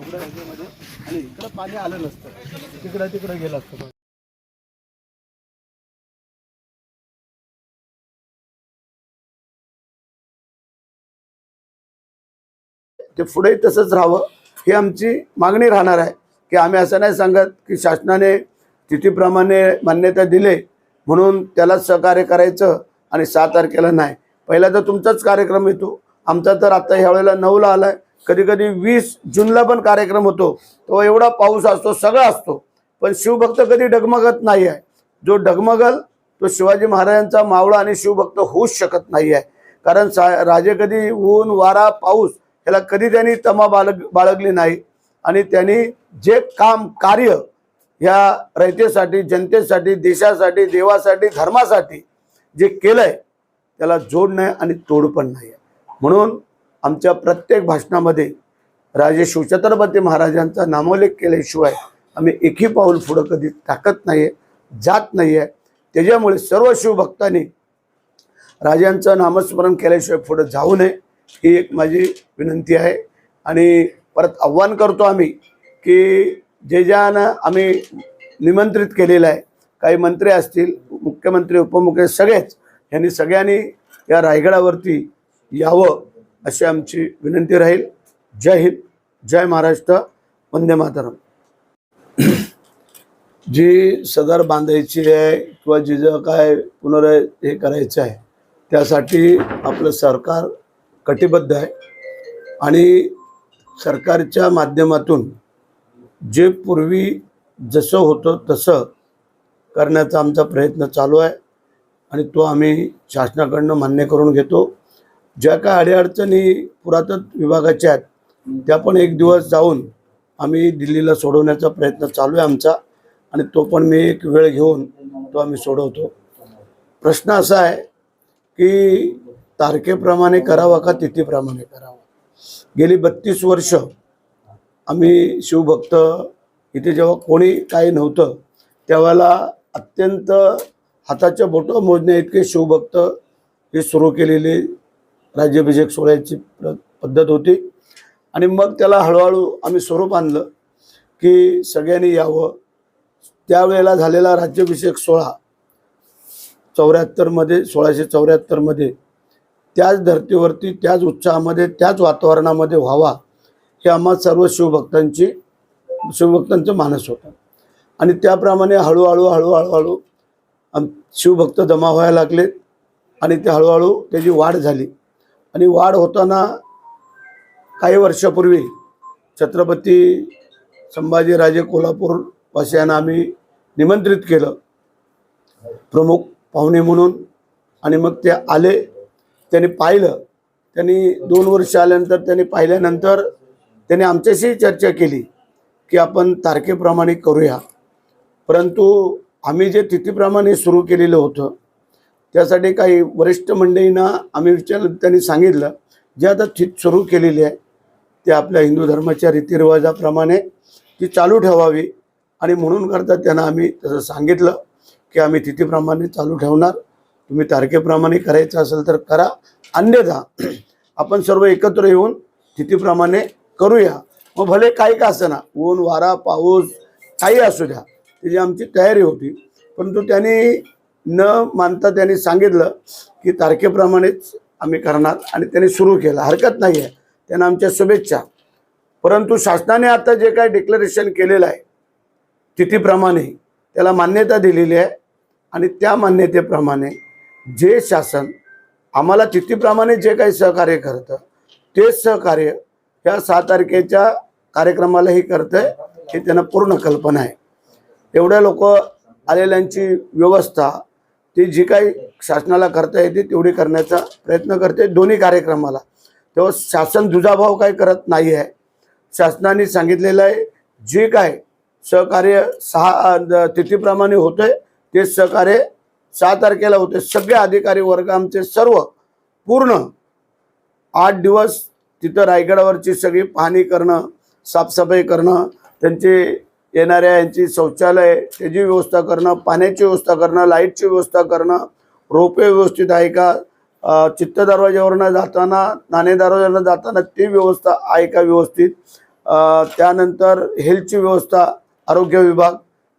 परत हे आणि इकडं पाणी आलं नसतं. तिकडं तिकडं गेलं असतं. ते पुढे तसंच राहावं ही आमची मागणी राहणार आहे की आम्ही असं नाही सांगत की शासनाने तिथीप्रमाणे मान्यता दिले म्हणून त्यालाच सहकार्य करायचं आणि सहा तारखेला नाही. पहिला तर तुमचाच कार्यक्रम येतो. आमचा तर आता ह्या वेळेला नऊला आलाय. कधी कधी वीस जूनला पण कार्यक्रम होतो. तो एवढा पाऊस असतो सगळा असतो. पण शिवभक्त कधी डगमगत नाही आहे जो डगमगल तो शिवाजी महाराजांचा मावळा आणि शिवभक्त होऊच शकत नाही आहे कारण सा राजे कधी ऊन वारा पाऊस याला कधी त्यांनी तमा बाळग बाळगली नाही. आणि त्यांनी जे काम कार्य ह्या रयतेसाठी जनतेसाठी देशासाठी देवासाठी धर्मासाठी जे केलंय त्याला जोड नाही आणि तोड पण नाही आहे म्हणून आमच्या प्रत्येक भाषणामध्ये राजे शिवछत्रपती महाराजांचा नामोल्लेख केल्याशिवाय आम्ही एकही पाऊल पुढं कधी टाकत नाहीये जात नाहीये. त्याच्यामुळे सर्व शिवभक्तांनी राजांचं नामस्मरण केल्याशिवाय पुढं जाऊ नये ही एक माझी विनंती आहे. आणि परत आव्हान करतो आम्ही की जे ज्यानं आम्ही निमंत्रित केलेलं आहे काही मंत्री असतील मुख्यमंत्री उपमुख्यमंत्री सगळेच यांनी सगळ्यांनी या रायगडावरती यावं अशी आमची विनंती राहील. जय हिंद जय महाराष्ट्र वंदे मातरम. जी सदर बांधायची आहे किंवा जिचं काय पुनर हे करायचं आहे त्यासाठी आपलं सरकार कटिबद्ध आहे. आणि सरकारच्या माध्यमातून जे पूर्वी जसं होतं तसं करण्याचा आमचा प्रयत्न चालू आहे. आणि तो आम्ही शासनाकडनं मान्य करून घेतो. ज्या काय अडीअडचणी पुरातत्व विभागाच्या आहेत त्या पण एक दिवस जाऊन आम्ही दिल्लीला सोडवण्याचा प्रयत्न चालू आहे आमचा आणि तो पण मी एक वेळ घेऊन तो आम्ही सोडवतो. प्रश्न असा आहे की तारखेप्रमाणे करावा का तिथीप्रमाणे करावा? गेली बत्तीस वर्ष आम्ही शिवभक्त इथे जेव्हा कोणी काही नव्हतं त्यावेळेला अत्यंत हाताच्या बोटं मोजण्या इतके शिवभक्त हे सुरू केलेली राज्याभिषेक सोहळ्याची पद्धत होती. आणि मग त्याला हळूहळू आम्ही स्वरूप आणलं की सगळ्यांनी यावं. त्यावेळेला झालेला राज्याभिषेक सोहळा चौऱ्याहत्तरमध्ये सोळाशे चौऱ्याहत्तरमध्ये त्याच धर्तीवरती त्याच उत्साहामध्ये त्याच वातावरणामध्ये व्हावा हे आम्हा सर्व शिवभक्तांची शिवभक्तांचं मानस होतं. आणि त्याप्रमाणे हळूहळू हळूहळू हळू आम शिवभक्त जमा व्हायला लागलेत आणि ते हळूहळू त्याची वाढ झाली. आणि वाढ होताना काही वर्षापूर्वी छत्रपती संभाजीराजे कोल्हापूर वासियांना आम्ही निमंत्रित केलं. प्रमुख पाहुणे म्हणून. आणि मग ते आले त्यांनी पाहिलं. त्यांनी दोन वर्ष आल्यानंतर त्यांनी पाहिल्यानंतर त्यांनी आमच्याशी चर्चा केली की आपण तारखेप्रमाणे करूया. परंतु आम्ही जे तिथीप्रमाणे सुरू केलेलं होतं त्यासाठी काही वरिष्ठ मंडळींना आम्ही विचारलं त्यांनी सांगितलं जे आता थित सुरू केलेली आहे ते आपल्या हिंदू धर्माच्या रीतिरिवाजाप्रमाणे ती चालू ठेवावी. आणि म्हणून करता त्यांना आम्ही तसं सांगितलं की आम्ही तिथीप्रमाणे चालू ठेवणार. तुम्ही तारखेप्रमाणे करायचं असेल तर करा. अन्यथा आपण सर्व एकत्र येऊन तिथीप्रमाणे करूया. मग भले काही का ना ऊन वारा पाऊस काही असू द्या. त्याची आमची तयारी होती परंतु त्यांनी न मानता त्यांनी सांगितलं की तारखेप्रमाणेच आम्ही करणार आणि त्यांनी सुरू केलं. हरकत नाही आहे त्यांना आमच्या शुभेच्छा. परंतु शासनाने आता जे काय डिक्लरेशन केलेलं आहे तिथीप्रमाणे त्याला मान्यता दिलेली आहे आणि त्या मान्यतेप्रमाणे जे शासन आम्हाला तिथीप्रमाणे जे काही सहकार्य करतं तेच सहकार्य ह्या सहा तारखेच्या कार्यक्रमालाही करतं हे त्यांना पूर्ण कल्पना आहे. एवढ्या लोक आलेल्यांची व्यवस्था ते जी काही शासनाला करता येते तेवढी करण्याचा प्रयत्न करते दोन्ही कार्यक्रमाला. तेव्हा शासन दुजाभाव काही करत नाही आहे. शासनाने सांगितलेलं आहे जे काय सहकार्य सहा अ, तिथीप्रमाणे आहे ते सहकार्य सहा तारखेला होते सगळे अधिकारी वर्ग आमचे सर्व पूर्ण आठ दिवस तिथं रायगडावरची सगळी पाहणी करणं साफसफाई करणं त्यांचे येणाऱ्या यांची शौचालय त्याची व्यवस्था करणं पाण्याची व्यवस्था करणं लाईटची व्यवस्था करणं रोपे व्यवस्थित आहे का? चित्त दरवाज्यावरनं जाताना नाणे दरवाज्यावरनं जाताना ती व्यवस्था आहे का व्यवस्थित? त्यानंतर हेल्थची व्यवस्था आरोग्य विभाग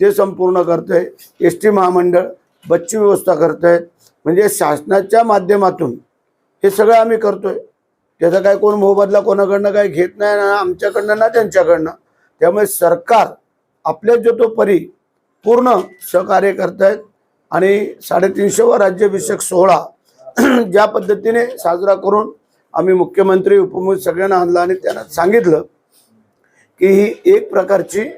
ते संपूर्ण करतंय. एस टी महामंडळ बसची व्यवस्था करतायत म्हणजे शासनाच्या माध्यमातून हे सगळं आम्ही करतोय. त्याचा काय कोण मोबदला कोणाकडनं काही घेत नाही ना आमच्याकडनं ना त्यांच्याकडनं. त्यामुळे सरकार आपल्या जो तो परी पूर्ण सहकार्य करतायत आणि साडेतीनशेवा राज्याभिषेक सोहळा ज्या पद्धतीने साजरा करून आम्ही मुख्यमंत्री उपमुख्य सगळ्यांना आणला आणि त्यांना सांगितलं की ही एक प्रकारची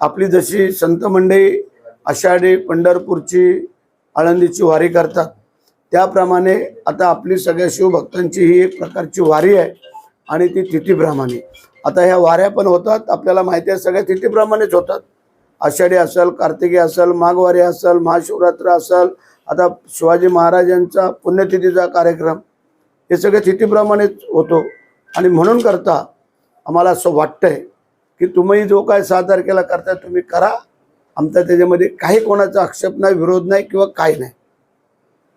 आपली जशी संत मंडळी आषाढी पंढरपूरची आळंदीची वारी करतात. त्याप्रमाणे आता आपली सगळ्या शिवभक्तांची ही एक प्रकारची वारी आहे आणि ती तिथीप्रमाणे आता ह्या वाऱ्या पण होतात आपल्याला माहिती आहे सगळ्या तिथीप्रमाणेच होतात. आषाढी असेल कार्तिकी असेल माघवारी असेल महाशिवरात्र असेल आता शिवाजी महाराजांचा पुण्यतिथीचा कार्यक्रम हे सगळे तिथीप्रमाणेच होतो. आणि म्हणून करता आम्हाला असं वाटतंय की तुम्ही जो काय सहा तारखेला करताय तुम्ही करा. आमचा त्याच्यामध्ये काही कोणाचा आक्षेप नाही विरोध नाही किंवा काही नाही.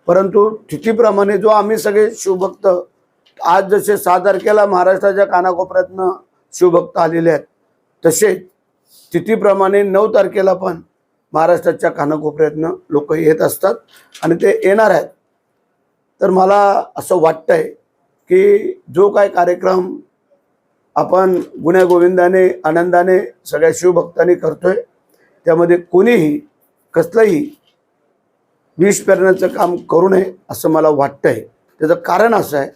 परंतु तिथीप्रमाणे जो आम्ही सगळे शिवभक्त आज जसे सहा तारखेला महाराष्ट्राच्या कानाकोपऱ्यातनं शिवभक्त आलेले आहेत. तसेच तिथीप्रमाणे नऊ तारखेला पण महाराष्ट्राच्या कानाकोपऱ्यातनं लोक येत असतात आणि ते येणार आहेत. तर मला असं वाटतंय की जो काय कार्यक्रम आपण गुण्यागोविंदाने आनंदाने सगळ्या शिवभक्तांनी करतोय त्यामध्ये कोणीही कसलंही विष पेरण्याचं काम करू नये असं मला वाटतंय. त्याचं कारण असं आहे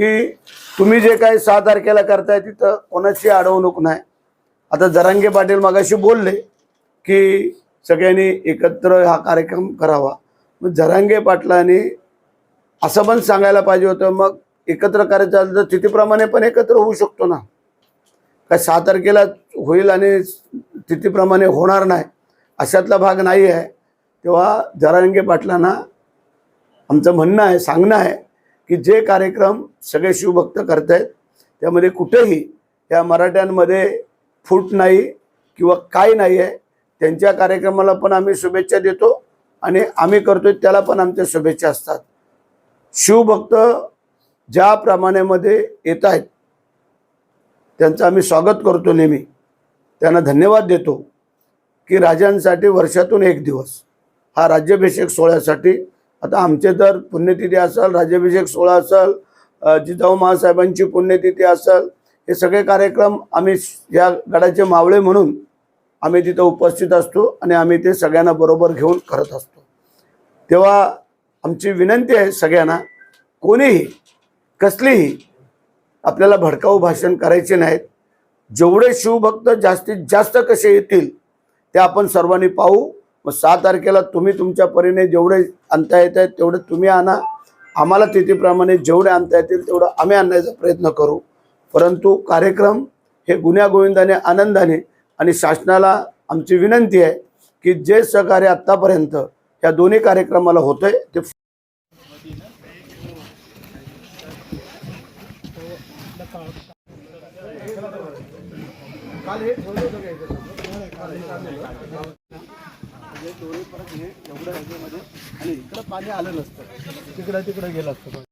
की तुम्ही जे काही सहा तारखेला करताय तिथं कोणाची अडवणूक नाही. आता जरांगे पाटील मागाशी बोलले की सगळ्यांनी एकत्र हा कार्यक्रम करावा. मग जरांगे पाटलांनी असं पण सांगायला पाहिजे होतं मग एकत्र करायचं झालं तर तिथीप्रमाणे पण एकत्र होऊ शकतो ना. काय सहा तारखेला होईल आणि तिथीप्रमाणे होणार नाही अशातला भाग नाही आहे. तेव्हा जरांगे पाटलांना आमचं म्हणणं आहे सांगणं आहे की जे कार्यक्रम सगळे शिवभक्त करतायत त्यामध्ये कुठेही या मराठ्यांमध्ये फूट नाही किंवा काय नाही आहे त्यांच्या कार्यक्रमाला पण आम्ही शुभेच्छा देतो आणि आम्ही करतोय त्याला पण आमच्या शुभेच्छा असतात. शिवभक्त ज्या प्रमाणामध्ये येत आहेत त्यांचं आम्ही स्वागत करतो नेहमी. त्यांना धन्यवाद देतो की राजांसाठी वर्षातून एक दिवस हा राज्याभिषेक सोहळ्यासाठी आता आमचे तर पुण्यतिथी असेल राज्याभिषेक सोहळा असेल जिजाऊ महासाहेबांची पुण्यतिथी असेल हे सगळे कार्यक्रम आम्ही या गडाचे मावळे म्हणून आम्ही तिथं उपस्थित असतो आणि आम्ही ते सगळ्यांना बरोबर घेऊन करत असतो. तेव्हा आमची विनंती आहे सगळ्यांना कोणीही कसलीही आपल्याला भडकाऊ भाषण करायचे नाहीत. जेवढे शिवभक्त जास्तीत जास्त कसे येतील ते आपण सर्वांनी पाहू. मग सहा तारखेला तुम्ही तुमच्या परीने जेवढे आणता येत आहेत तेवढे तुम्ही आणा. आम्हाला तिथीप्रमाणे जेवढे आणता येतील तेवढं आम्ही आणण्याचा प्रयत्न करू. परंतु कार्यक्रम हे गुण्यागोविंदाने आनंदाने आणि शासनाला आमची विनंती आहे की जे सहकार्य आत्तापर्यंत या दोन्ही कार्यक्रमाला होतंय ते काल हे म्हणजे होतं दोन्ही परत हे एवढं ह्याच्यामध्ये आणि इकडं पाणी आलं नसतं. तिकडं तिकडं गेलं असतं.